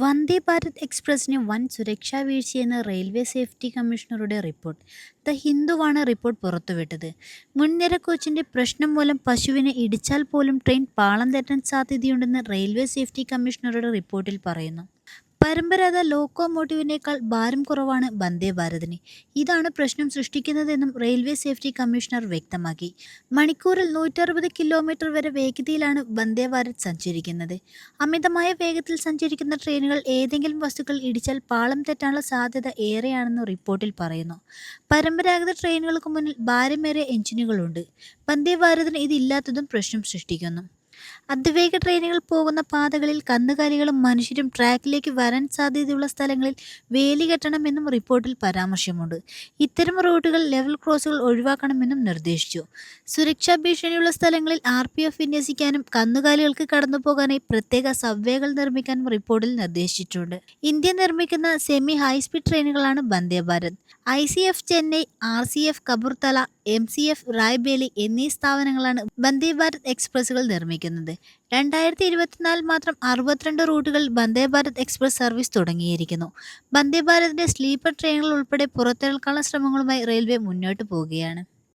വന്ദേ ഭാരത് എക്സ്പ്രസിന് വൻ സുരക്ഷാ വീഴ്ചയെന്ന് റെയിൽവേ സേഫ്റ്റി കമ്മീഷണറുടെ റിപ്പോർട്ട്. ദ ഹിന്ദുവാണ് റിപ്പോർട്ട് പുറത്തുവിട്ടത്. മുൻനിര കോച്ചിന്റെ പ്രശ്നം മൂലം പശുവിനെ ഇടിച്ചാൽ പോലും ട്രെയിൻ പാളം തെറ്റാൻ സാധ്യതയുണ്ടെന്ന് റെയിൽവേ സേഫ്റ്റി കമ്മീഷണറുടെ റിപ്പോർട്ടിൽ പറയുന്നു. പരമ്പരാഗത ലോക്കോമോട്ടീവിനേക്കാൾ ഭാരം കുറവാണ് വന്ദേ ഭാരതിന്. ഇതാണ് പ്രശ്നം സൃഷ്ടിക്കുന്നതെന്നും റെയിൽവേ സേഫ്റ്റി കമ്മീഷണർ വ്യക്തമാക്കി. മണിക്കൂറിൽ നൂറ്ററുപത് കിലോമീറ്റർ വരെ വേഗതയിലാണ് വന്ദേ ഭാരത് സഞ്ചരിക്കുന്നത്. അമിതമായ വേഗത്തിൽ സഞ്ചരിക്കുന്ന ട്രെയിനുകൾ ഏതെങ്കിലും വസ്തുക്കൾ ഇടിച്ചാൽ പാളം തെറ്റാനുള്ള സാധ്യത ഏറെയാണെന്ന് റിപ്പോർട്ടിൽ പറയുന്നു. പരമ്പരാഗത ട്രെയിനുകൾക്ക് മുന്നിൽ ഭാരമേറിയ എഞ്ചിനുകളുണ്ട്. വന്ദേ ഭാരതിന് ഇതില്ലാത്തതും പ്രശ്നം സൃഷ്ടിക്കുന്നു. അതിവേഗ ട്രെയിനുകൾ പോകുന്ന പാതകളിൽ കന്നുകാലികളും മനുഷ്യരും ട്രാക്കിലേക്ക് വരാൻ സാധ്യതയുള്ള സ്ഥലങ്ങളിൽ വേലി കെട്ടണമെന്നും റിപ്പോർട്ടിൽ പരാമർശമുണ്ട്. ഇത്തരം റോഡുകൾ ലെവൽ ക്രോസുകൾ ഒഴിവാക്കണമെന്നും നിർദ്ദേശിച്ചു. സുരക്ഷാ ഭീഷണിയുള്ള സ്ഥലങ്ങളിൽ ആർ പി എഫ് വിന്യസിക്കാനും കന്നുകാലികൾക്ക് കടന്നു പോകാനായി പ്രത്യേക സബ്വേകൾ നിർമ്മിക്കാനും റിപ്പോർട്ടിൽ നിർദ്ദേശിച്ചിട്ടുണ്ട്. ഇന്ത്യ നിർമ്മിക്കുന്ന semi high speed ട്രെയിനുകളാണ് Vande Bharat. I C F Chennai R C F Kapurthala M C F Raebareli എന്നീ സ്ഥാപനങ്ങളാണ് വന്ദേ ഭാരത് എക്സ്പ്രസുകൾ നിർമ്മിക്കുന്നത്. രണ്ടായിരത്തി ഇരുപത്തിനാലിൽ മാത്രം അറുപത്തിരണ്ട് റൂട്ടുകൾ വന്ദേ ഭാരത് എക്സ്പ്രസ് സർവീസ് തുടങ്ങിയിരിക്കുന്നു. വന്ദേ ഭാരതിന്റെ സ്ലീപ്പർ ട്രെയിനുകൾ ഉൾപ്പെടെ പുറത്തിറക്കാനുള്ള ശ്രമങ്ങളുമായി റെയിൽവേ മുന്നോട്ട് പോവുകയാണ്.